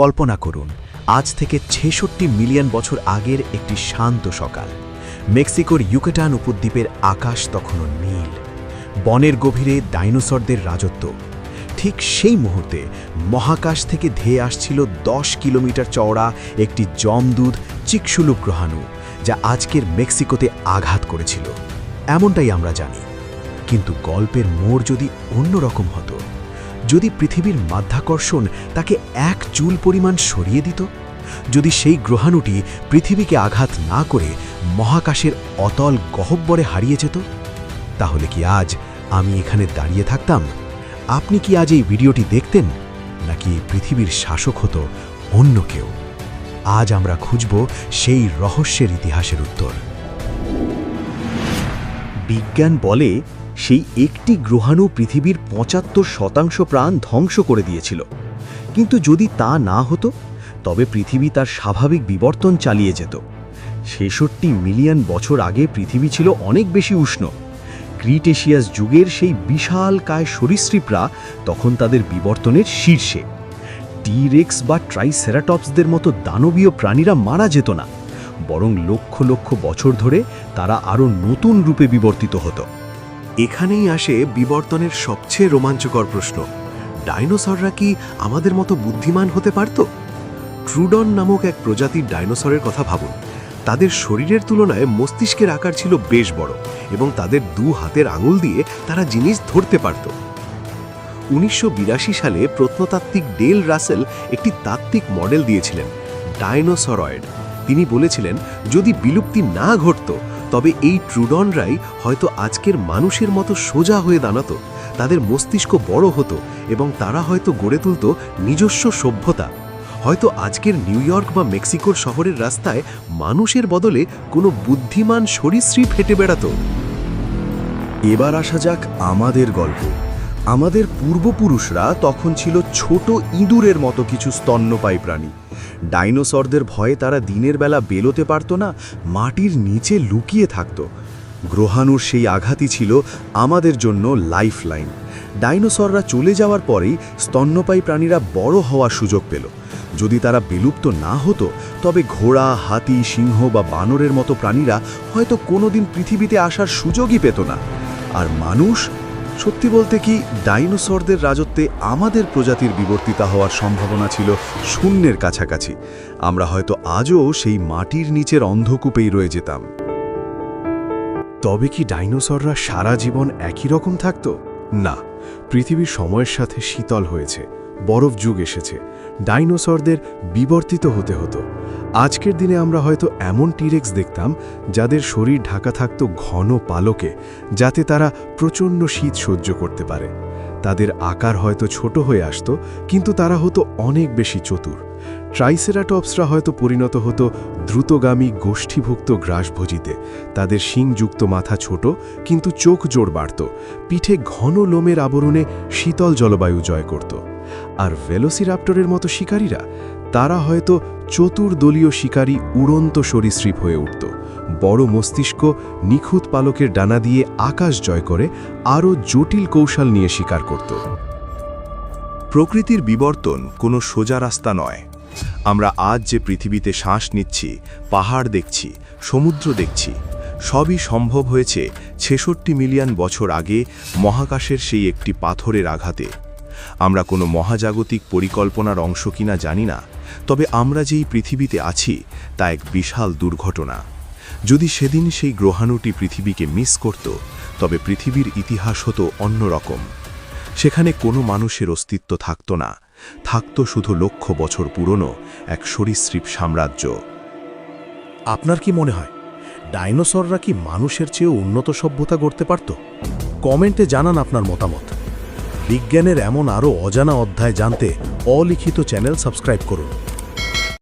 কল্পনা করুন, আজ থেকে ছেষট্টি মিলিয়ন বছর আগের একটি শান্ত সকাল। মেক্সিকোর ইউকেটান উপদ্বীপের আকাশ তখনও নীল। বনের গভীরে ডাইনোসরদের রাজত্ব। ঠিক সেই মুহূর্তে মহাকাশ থেকে ধেয়ে আসছিল দশ কিলোমিটার চওড়া একটি জমদুধ চিকসুলুক গ্রহাণু, যা আজকের মেক্সিকোতে আঘাত করেছিল। এমনটাই আমরা জানি। কিন্তু গল্পের মোড় যদি অন্যরকম হতো যদি পৃথিবীর মাধ্যাকর্ষণ তাকে এক চুল পরিমাণ সরিয়ে দিত? যদি সেই গ্রহাণুটি পৃথিবীকে আঘাত না করে মহাকাশের অতল গহব্বরে হারিয়ে যেত? তাহলে কি আজ আমি এখানে দাঁড়িয়ে থাকতাম? আপনি কি আজ এই ভিডিওটি দেখতেন? নাকি পৃথিবীর শাসক হতো অন্য কেউ? আজ আমরা খুঁজব সেই রহস্যের ইতিহাসের উত্তর। বিজ্ঞান বলে সেই একটি গ্রহাণু পৃথিবীর পঁচাত্তর শতাংশ প্রাণ ধ্বংস করে দিয়েছিল। কিন্তু যদি তা না হতো, তবে পৃথিবী তার স্বাভাবিক বিবর্তন চালিয়ে যেত। ছেষট্টি মিলিয়ন বছর আগে পৃথিবী ছিল অনেক বেশি উষ্ণ। ক্রিটেশিয়াস যুগের সেই বিশাল কায় সরীসৃপরা তখন তাদের বিবর্তনের শীর্ষে। টিরেক্স বা ট্রাইসেরাটপসদের মতো দানবীয় প্রাণীরা মারা যেত না, বরং লক্ষ লক্ষ বছর ধরে তারা আরও নতুন রূপে বিবর্তিত হতো। এখানেই আসে বিবর্তনের সবচেয়ে রোমাঞ্চকর প্রশ্ন। ডাইনোসররা কি আমাদের মতো বুদ্ধিমান হতে পারত? ট্রুডন নামক এক প্রজাতির ডাইনোসরের কথা ভাবুন। তাদের শরীরের তুলনায় মস্তিষ্কের আকার ছিল বেশ বড় এবং তাদের দু হাতের আঙুল দিয়ে তারা জিনিস ধরতে পারত। উনিশশো বিরাশি সালে প্রত্নতাত্ত্বিক ডেল রাসেল একটি তাত্ত্বিক মডেল দিয়েছিলেন, ডাইনোসরয়েড। তিনি বলেছিলেন, যদি বিলুপ্তি না ঘটত তবে এই ট্রুডনরাই হয়তো আজকের মানুষের মতো সোজা হয়ে দাঁড়াতো, তাদের মস্তিষ্ক বড় হতো এবং তারা হয়তো গড়ে তুলত নিজস্ব সভ্যতা। হয়তো আজকের নিউ ইয়র্ক বা মেক্সিকোর শহরের রাস্তায় মানুষের বদলে কোনো বুদ্ধিমান সরীসৃপ হেঁটে বেড়াতো। এবার আসা যাক আমাদের গল্প। আমাদের পূর্বপুরুষরা তখন ছিল ছোট ইঁদুরের মতো কিছু স্তন্যপায়ী প্রাণী। ডাইনোসরদের ভয়ে তারা দিনের বেলা বেরোতে পারত না, মাটির নিচে লুকিয়ে থাকত। গ্রহাণুর সেই আঘাতই ছিল আমাদের জন্য লাইফ লাইন ডাইনোসররা চলে যাওয়ার পরেই স্তন্যপায়ী প্রাণীরা বড় হওয়ার সুযোগ পেল। যদি তারা বিলুপ্ত না হতো, তবে ঘোড়া, হাতি, সিংহ বা বানরের মতো প্রাণীরা হয়তো কোনোদিন পৃথিবীতে আসার সুযোগই পেত না। আর মানুষ সত্যি বলতে কি ডাইনোসরদের রাজত্বে আমাদের প্রজাতির বিবর্তিতা হওয়ার সম্ভাবনা ছিল শূন্যের কাছাকাছি। আমরা হয়তো আজও সেই মাটির নিচের অন্ধকূপেই রয়ে যেতাম। তবে কি ডাইনোসররা সারা জীবন একই রকম থাকত? না, পৃথিবী সময়ের সাথে শীতল হয়েছে। বরফ যুগ এসেছে। ডাইনোসরদের বিবর্তিত হতে হতো। আজকের দিনে আমরা হয়তো এমন টিরেক্স দেখতাম, যাদের শরীর ঢাকা থাকত ঘন পালকে, যাতে তারা প্রচণ্ড শীত সহ্য করতে পারে। তাদের আকার হয়তো ছোট হয়ে আসত, কিন্তু তারা হতো অনেক বেশি চতুর। ট্রাইসেরাটপসরা হয়তো পরিণত হতো দ্রুতগামী গোষ্ঠীভুক্ত গ্রাসভোজিতে। তাদের শিংযুক্ত মাথা ছোট, কিন্তু চোখ জোর বাড়ত। পিঠে ঘন লোমের আবরণে শীতল জলবায়ু জয় করত। আর ভেলোসিরাপ্টরের মতো শিকারীরা, তারা হয়তো চতুর্দলীয় শিকারী উড়ন্ত সরীসৃপ হয়ে উঠত। বড় মস্তিষ্ক নিখুঁত পালকের ডানা দিয়ে আকাশ জয় করে, আরও জটিল কৌশল নিয়ে শিকার করত। প্রকৃতির বিবর্তন কোনো সোজা রাস্তা নয়। আমরা আজ যে পৃথিবীতে শ্বাস নিচ্ছি, পাহাড় দেখছি, সমুদ্র দেখছি, সবই সম্ভব হয়েছে ছেষট্টি মিলিয়ন বছর আগে মহাকাশের সেই একটি পাথরের আঘাতে। আমরা কোনো মহাজাগতিক পরিকল্পনার অংশ কিনা জানি না, তবে আমরা যেই পৃথিবীতে আছি, তা এক বিশাল দুর্ঘটনা। যদি সেদিন সেই গ্রহাণুটি পৃথিবীকে মিস করত, তবে পৃথিবীর ইতিহাস হতো অন্যরকম সেখানে কোনো মানুষের অস্তিত্ব থাকত না, থাকত শুধু লক্ষ বছর পুরনো এক সরীসৃপ সাম্রাজ্য। আপনার কি মনে হয়, ডাইনোসররা কি মানুষের চেয়েও উন্নত সভ্যতা গড়তে পারত? কমেন্টে জানান আপনার মতামত। বিজ্ঞানের এমন আরও অজানা অধ্যায় জানতে অলিখিত চ্যানেল সাবস্ক্রাইব করুন।